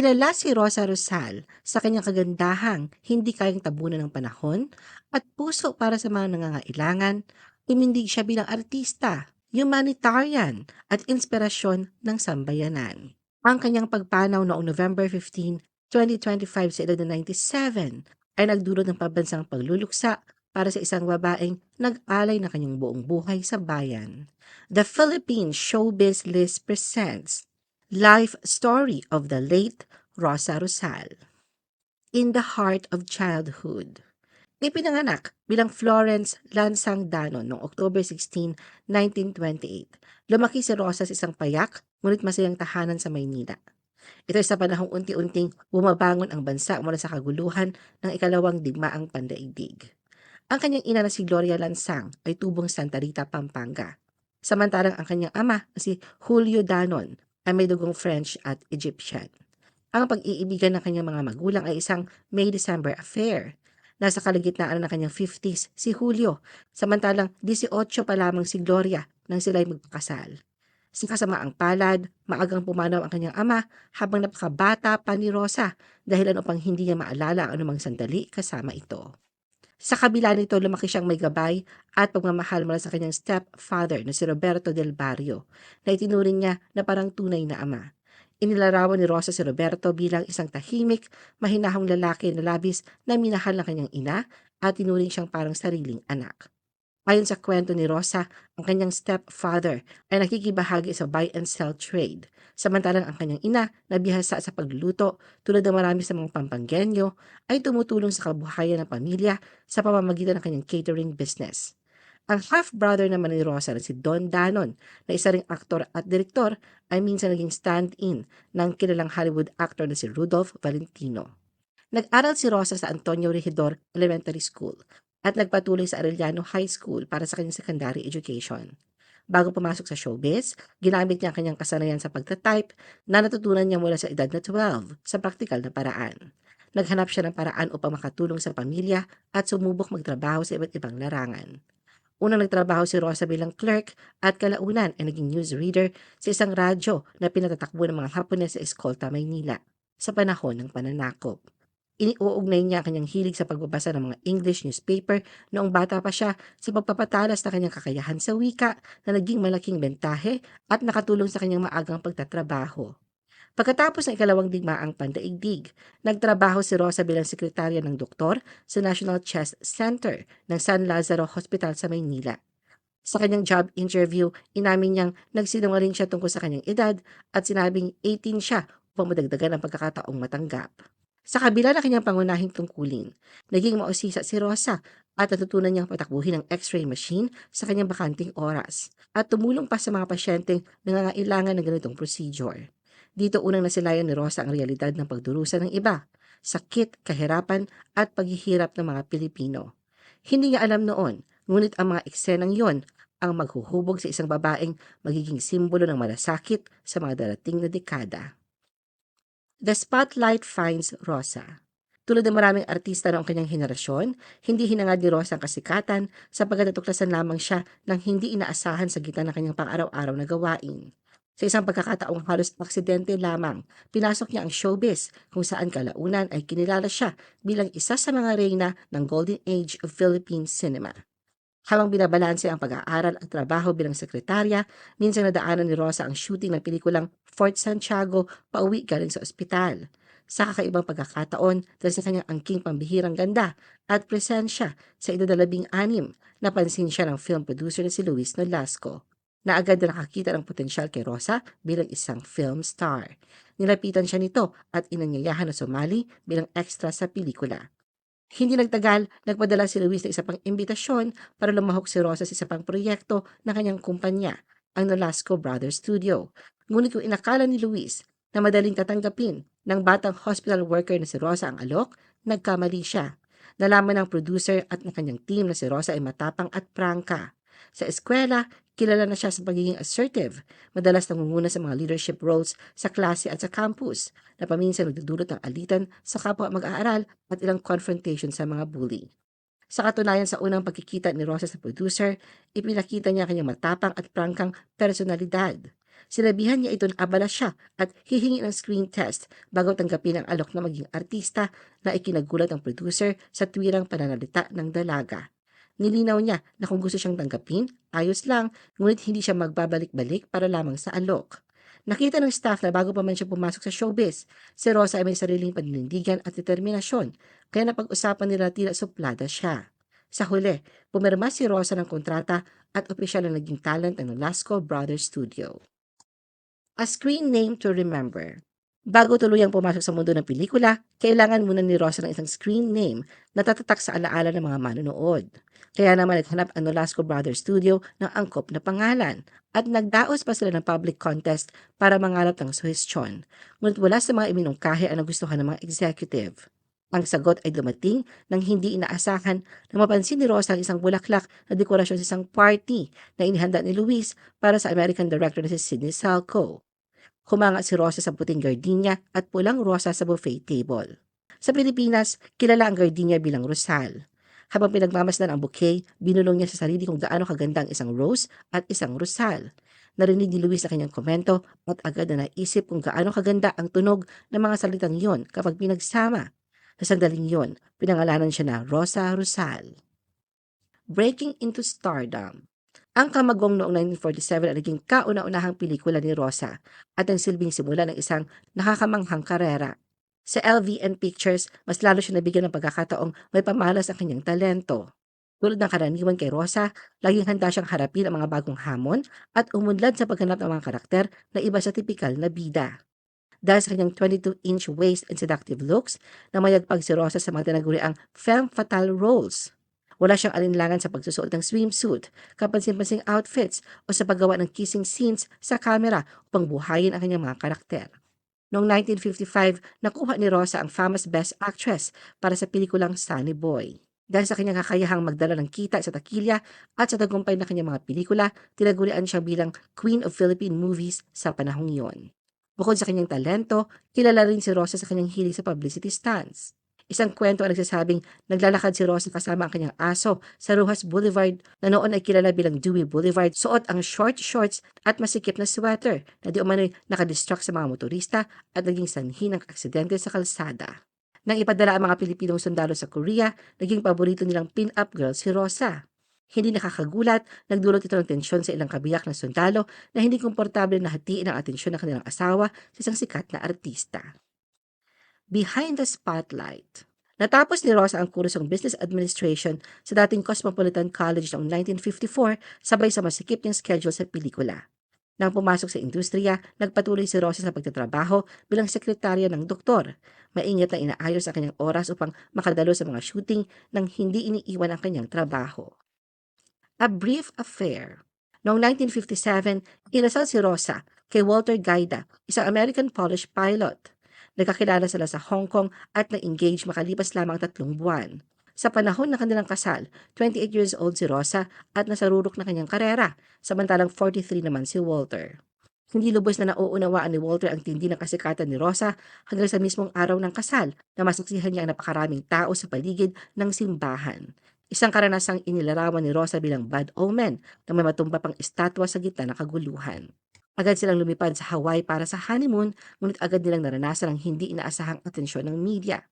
Kilala si Rosa Rosal sa kanyang kagandahang hindi kayang tabunan ng panahon at puso para sa mga nangangailangan. Tumindig siya bilang artista, humanitarian at inspirasyon ng sambayanan. Ang kanyang pagpanaw noong November 15, 2025 sa edad na 97 ay nagdulot ng pabansang pagluluksa para sa isang babaeng nag-alay na kanyang buong buhay sa bayan. The Philippine Showbiz List presents Life Story of the late Rosa Rosal. In the Heart of Childhood. Ipinanganak bilang Florence Lansang Danon noong October 16, 1928. Lumaki si Rosa sa isang payak, ngunit masayang tahanan sa Maynila. Ito ay sa panahong unti-unting bumabangon ang bansa mula sa kaguluhan ng ikalawang digmaang pandaigdig. Ang kanyang ina na si Gloria Lansang ay tubong Santa Rita, Pampanga. Samantalang ang kanyang ama na si Julio Danon ay may dugong French at Egyptian. Ang pag-iibigan ng kanyang mga magulang ay isang May-December affair. Nasa kalagitnaan ng kanyang 50s si Julio, samantalang 18 pa lamang si Gloria nang sila'y magpakasal. Sa kasamaang palad, maagang pumanaw ang kanyang ama habang napakabata pa ni Rosa dahilan upang hindi niya maalala ang anumang sandali kasama ito. Sa kabila nito, lumaki siyang may gabay at pagmamahal mula sa kanyang stepfather na si Roberto del Barrio na itinuring niya na parang tunay na ama. Inilarawan ni Rosa si Roberto bilang isang tahimik, mahinahong lalaki na labis na minahal ng kanyang ina at tinuring siyang parang sariling anak. Ayon sa kwento ni Rosa, ang kanyang stepfather ay nakikibahagi sa buy and sell trade, samantalang ang kanyang ina na bihasa sa pagluluto tulad ng marami sa mga pampanggenyo ay tumutulong sa kabuhayan ng pamilya sa pamamagitan ng kanyang catering business. Ang half-brother naman ni Rosa na si Don Danon na isa ring aktor at direktor ay minsan naging stand-in ng kilalang Hollywood actor na si Rudolph Valentino. Nag-aral si Rosa sa Antonio Regidor Elementary School at nagpatuloy sa Arellano High School para sa kanyang secondary education. Bago pumasok sa showbiz, ginamit niya ang kanyang kasanayan sa pagtatype na natutunan niya mula sa edad na 12 sa praktikal na paraan. Naghanap siya ng paraan upang makatulong sa pamilya at sumubok magtrabaho sa iba't ibang larangan. Unang nagtrabaho si Rosa bilang clerk at kalaunan ay naging newsreader sa isang radyo na pinatatakbo ng mga Hapones sa Escolta, Maynila sa panahon ng pananakop. Iniuugnay niya ang kanyang hilig sa pagbabasa ng mga English newspaper noong bata pa siya sa pagpapatalas na kanyang kakayahan sa wika na naging malaking bentahe at nakatulong sa kanyang maagang pagtatrabaho. Pagkatapos ng ikalawang digmaang pandaigdig, nagtrabaho si Rosa bilang sekretarya ng doktor sa National Chest Center ng San Lazaro Hospital sa Maynila. Sa kanyang job interview, inamin niyang nagsinungaling siya tungkol sa kanyang edad at sinabing 18 siya upang madagdagan ang pagkakataong matanggap. Sa kabila ng kanyang pangunahing tungkulin, naging mausisa si Rosa at natutunan niyang patakbuhin ang x-ray machine sa kanyang bakanting oras at tumulong pa sa mga pasyenteng nangangailangan ng ganitong procedure. Dito unang nasilayan ni Rosa ang realidad ng pagdurusa ng iba, sakit, kahirapan at paghihirap ng mga Pilipino. Hindi niya alam noon, ngunit ang mga eksenang yon ang maghuhubog sa isang babaeng magiging simbolo ng malasakit sa mga darating na dekada. The Spotlight finds Rosa. Tulad ng maraming artista noong kanyang henerasyon, hindi hinangad ni Rosa ang kasikatan sapagkat natuklasan lamang siya ng hindi inaasahan sa gitna ng kanyang pang-araw-araw na gawain. Sa isang pagkakataong halos aksidente lamang, pinasok niya ang showbiz kung saan kalaunan ay kinilala siya bilang isa sa mga reyna ng Golden Age of Philippine cinema. Habang binabalanse ang pag-aaral at trabaho bilang sekretarya, minsan nadaanan ni Rosa ang shooting ng pelikulang Fort Santiago pauwi galing sa ospital. Sa kakaibang pagkakataon dahil sa kanyang angking pambihirang ganda at presensya sa edad labing anim, napansin siya ng film producer na si Luis Nolasco na agad na nakakita ng potensyal kay Rosa bilang isang film star. Nilapitan siya nito at inanyayahan na sumali bilang extra sa pelikula. Hindi nagtagal, nagpadala si Luis ng isa pang imbitasyon para lumahok si Rosa sa isa pang proyekto ng kanyang kumpanya, ang Nolasco Brothers Studio. Ngunit kung inakala ni Luis na madaling tatanggapin ng batang hospital worker na si Rosa ang alok, nagkamali siya. Nalaman ng producer at ng kanyang team na si Rosa ay matapang at prangka. Sa eskwela, kilala na siya sa pagiging assertive, madalas nangunguna sa mga leadership roles sa klase at sa campus, na paminsan nagdudulot ng alitan sa kapwa mag-aaral at ilang confrontation sa mga bully. Sa katunayan sa unang pagkikita ni Rosa sa producer, ipinakita niya kanyang matapang at prangkang personalidad. Sinabihan niya ito na abala siya at hihingi ng screen test bago tanggapin ang alok na maging artista na ikinagulat ng producer sa tuwirang pananalita ng dalaga. Nilinaw niya na kung gusto siyang tanggapin, ayos lang, ngunit hindi siya magbabalik-balik para lamang sa alok. Nakita ng staff na bago pa man siya pumasok sa showbiz, si Rosa ay may sariling paninindigan at determinasyon, kaya napag-usapan nila tila suplada siya. Sa huli, pumirma si Rosa ng kontrata at opisyal na naging talent ng Nolasco Brothers Studio. A screen name to remember. Bago tuluyang pumasok sa mundo ng pelikula, kailangan muna ni Rosa ng isang screen name na tatatak sa alaala ng mga manonood. Kaya naman naghanap ang Nolasco Brothers Studio ng angkop na pangalan at nagdaos pa sila ng public contest para mangalap ng suhestyon. Ngunit wala sa mga iminungkahi ang nagustuhan ng mga executive. Ang sagot ay dumating nang hindi inaasahan na mapansin ni Rosa ang isang bulaklak na dekorasyon sa isang party na inihanda ni Luis para sa American director na si Sidney Salco. Humanga si Rosa sa puting gardenia at pulang rosa sa buffet table. Sa Pilipinas, kilala ang gardenia bilang rosal. Habang pinagmamasdan ang bouquet, binulong niya sa sarili kung gaano kaganda ang isang rose at isang rosal. Narinig ni Luis na kanyang komento at agad na naisip kung gaano kaganda ang tunog ng mga salitang yon kapag pinagsama. Sa sandaling yon, pinangalanan siya na Rosa Rosal. Breaking into Stardom ang Kamagong noong 1947 ay naging kauna-unahang pelikula ni Rosa at ang silbing simula ng isang nakakamanghang karera. Sa LVN Pictures, mas lalo siya nabigyan ng pagkakataong may pamalas ang kanyang talento. Tulad ng karaniwan kay Rosa, laging handa siyang harapin ang mga bagong hamon at umunlad sa pagganap ng mga karakter na iba sa tipikal na bida. Dahil sa kanyang 22-inch waist and seductive looks, namayagpag si Rosa sa mga tinaguriang femme fatale roles. Wala siyang alinlangan sa pagsusuot ng swimsuit, kapansin-pansing outfits o sa paggawa ng kissing scenes sa kamera upang buhayin ang kanyang mga karakter. Noong 1955, nakuha ni Rosa ang famous Best Actress para sa pelikulang Sunny Boy. Dahil sa kanyang kakayahang magdala ng kita sa takilya at sa tagumpay ng kanyang mga pelikula, tinagurian siya bilang Queen of Philippine Movies sa panahong iyon. Bukod sa kanyang talento, kilala rin si Rosa sa kanyang hilig sa publicity stunts. Isang kwento ang nagsasabing naglalakad si Rosa kasama ang kanyang aso sa Rojas Boulevard na noon ay kilala bilang Dewey Boulevard. Suot ang short shorts at masikip na sweater na di umano'y nakadistract sa mga motorista at naging sanhi ng aksidente sa kalsada. Nang ipadala ang mga Pilipinong sundalo sa Korea, naging paborito nilang pin-up girl si Rosa. Hindi nakakagulat, nagdulot ito ng tensyon sa ilang kabiyak ng sundalo na hindi komportable na hatiin ang atensyon ng kanilang asawa sa isang sikat na artista. Behind the Spotlight. Natapos ni Rosa ang kursong Business Administration sa dating Cosmopolitan College noong 1954 sabay sa masikip niyang schedule sa pelikula. Nang pumasok sa industriya, nagpatuloy si Rosa sa pagtatrabaho bilang sekretarya ng doktor. Maingat na inaayos ang kanyang oras upang makadalo sa mga shooting nang hindi iniiwan ang kanyang trabaho. A Brief Affair Noong 1957, inasal si Rosa kay Walter Gaida, isang American Polish pilot. Nagkakilala sila sa Hong Kong at na-engage makalipas lamang tatlong buwan. Sa panahon ng kanilang kasal, 28 years old si Rosa at nasarurok na kanyang karera, samantalang 43 naman si Walter. Hindi lubos na nauunawaan ni Walter ang tindi ng kasikatan ni Rosa hanggang sa mismong araw ng kasal na masaksihan niya ang napakaraming tao sa paligid ng simbahan. Isang karanasang inilarawan ni Rosa bilang bad omen na may matumba pang estatwa sa gitna ng kaguluhan. Agad silang lumipad sa Hawaii para sa honeymoon, ngunit agad nilang naranasan ang hindi inaasahang atensyon ng media.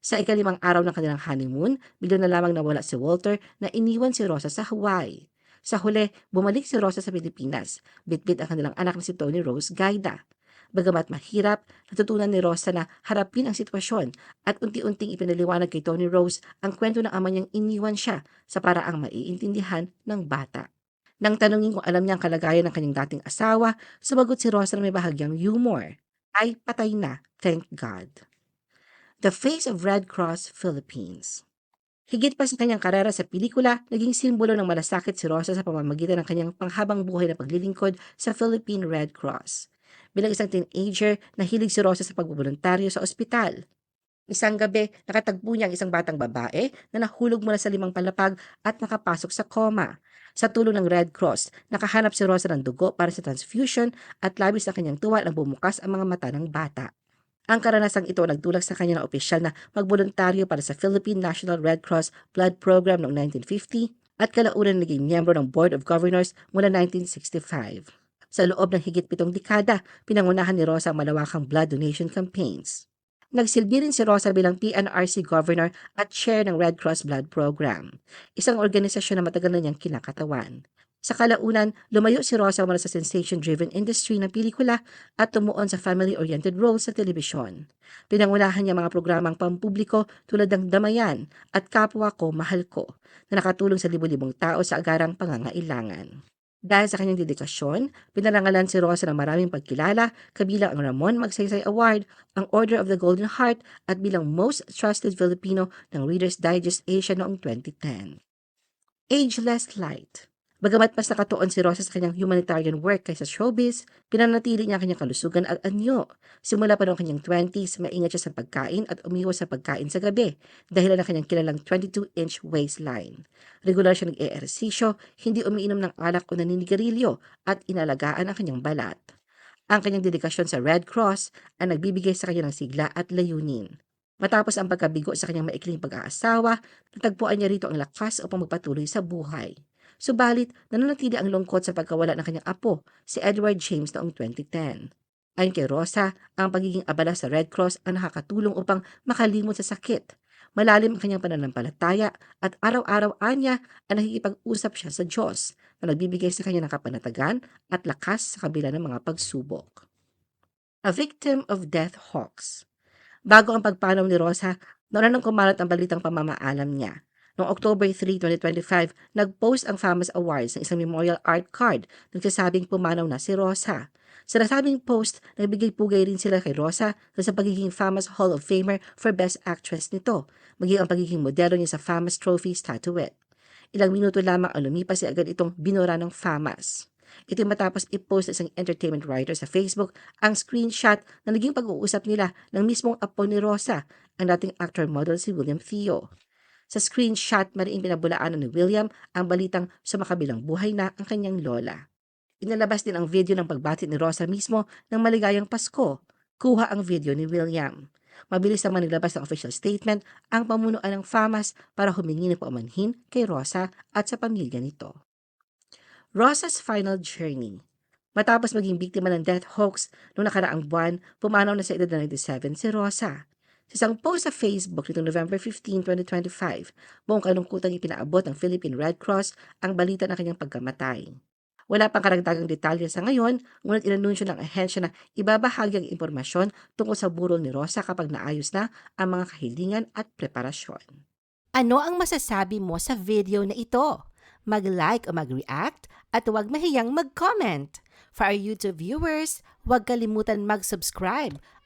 Sa ikalimang araw ng kanilang honeymoon, bigla na lamang nawala si Walter na iniwan si Rosa sa Hawaii. Sa huli, bumalik si Rosa sa Pilipinas. Bitbit ang kanilang anak na si Tony Rose Gaida. Bagamat mahirap, natutunan ni Rosa na harapin ang sitwasyon at unti-unting ipinaliwanag kay Tony Rose ang kwento ng ama niyang iniwan siya sa paraang maiintindihan ng bata. Nang tanungin kung alam niya ang kalagayan ng kanyang dating asawa, sumagot si Rosa na may bahagyang humor. Ay, patay na, thank God. The Face of Red Cross Philippines Higit pa sa kanyang karera sa pelikula, naging simbolo ng malasakit si Rosa sa pamamagitan ng kanyang panghabang buhay na paglilingkod sa Philippine Red Cross. Bilang isang teenager, nahilig si Rosa sa pagbuboluntaryo sa ospital. Isang gabi, nakatagpo niya ang isang batang babae na nahulog mula sa limang palapag at nakapasok sa coma. Sa tulong ng Red Cross, nakahanap si Rosa ng dugo para sa transfusion at labis na kanyang tuwa nang bumukas ang mga mata ng bata. Ang karanasang ito nagtulak sa kanya ng opisyal na magboluntaryo para sa Philippine National Red Cross Blood Program noong 1950 at kalaunan naging miyembro ng Board of Governors mula 1965. Sa loob ng higit pitong dekada, pinangunahan ni Rosa ang malawakang blood donation campaigns. Nagsilbi rin si Rosa bilang PNRC Governor at Chair ng Red Cross Blood Program, isang organisasyon na matagal na niyang kinakatawan. Sa kalaunan, lumayo si Rosa mula sa sensation-driven industry ng pelikula at tumuon sa family-oriented roles sa telebisyon. Pinangunahan niya mga programang pampubliko tulad ng Damayan at Kapwa Ko, Mahal Ko na nakatulong sa libu-libong tao sa agarang pangangailangan. Dahil sa kanyang dedikasyon, pinarangalan si Rosa ng maraming pagkilala kabilang ang Ramon Magsaysay Award, ang Order of the Golden Heart at bilang Most Trusted Filipino ng Reader's Digest Asia noong 2010. Ageless Light Bagamat mas nakatuon si Rosa sa kanyang humanitarian work kaysa showbiz, pinanatili niya ang kanyang kalusugan at anyo. Simula pa noong kanyang 20s, maingat siya sa pagkain at umiwas sa pagkain sa gabi dahil ng kanyang kilalang 22-inch waistline. Regular siya nag-eehersisyo, hindi umiinom ng alak o naninigarilyo at inalagaan ang kanyang balat. Ang kanyang dedikasyon sa Red Cross ang nagbibigay sa kanya ng sigla at layunin. Matapos ang pagkabigo sa kanyang maikling pag-aasawa, natagpuan niya rito ang lakas upang magpatuloy sa buhay. Subalit, nananatili ang lungkot sa pagkawala ng kanyang apo, si Edward James noong 2010. Ayon kay Rosa, ang pagiging abala sa Red Cross ang nakakatulong upang makalimot sa sakit. Malalim ang kanyang pananampalataya at araw-araw anya ang nakikipag-usap siya sa Diyos na nagbibigay sa kanya ng kapanatagan at lakas sa kabila ng mga pagsubok. A victim of death hawks. Bago ang pagpanaw ni Rosa, nauna nang kumalat ang balitang pamamaalam niya. Noong October 3, 2025, nag-post ang Famous Awards ng isang memorial art card nagsasabing pumanaw na si Rosa. Sa nasabing post, nagbigay pugay rin sila kay Rosa sa pagiging Famous Hall of Famer for Best Actress nito, maging ang pagiging modelo niya sa Famous Trophy statuette. Ilang minuto lamang ang lumipas si agad itong binura ng Famas. Ito matapos i-post ng isang entertainment writer sa Facebook ang screenshot na naging pag-uusap nila ng mismong apo ni Rosa, ang dating actor model si William Theo. Sa screenshot, mariing pinabulaanan ni William ang balitang sa makabilang buhay na ang kanyang lola. Inalabas din ang video ng pagbati ni Rosa mismo ng maligayang Pasko. Kuha ang video ni William. Mabilis naman nilabas ng official statement ang pamunuan ng FAMAS para humingi ng paumanhin kay Rosa at sa pamilya nito. Rosa's Final Journey Matapos maging biktima ng death hoax noong nakaraang buwan, pumanaw na sa edad na 97 si Rosa. Sa isang post sa Facebook nitong November 15, 2025, buong kalungkutan ipinaabot ng Philippine Red Cross ang balita ng kanyang pagkamatay. Wala pang karagdagang detalye sa ngayon, ngunit inanunsyo ng ahensya na ibabahagi ang impormasyon tungkol sa burol ni Rosa kapag naayos na ang mga kahilingan at preparasyon. Ano ang masasabi mo sa video na ito? Mag-like o mag-react at huwag mahiyang mag-comment. For our YouTube viewers, huwag kalimutan mag-subscribe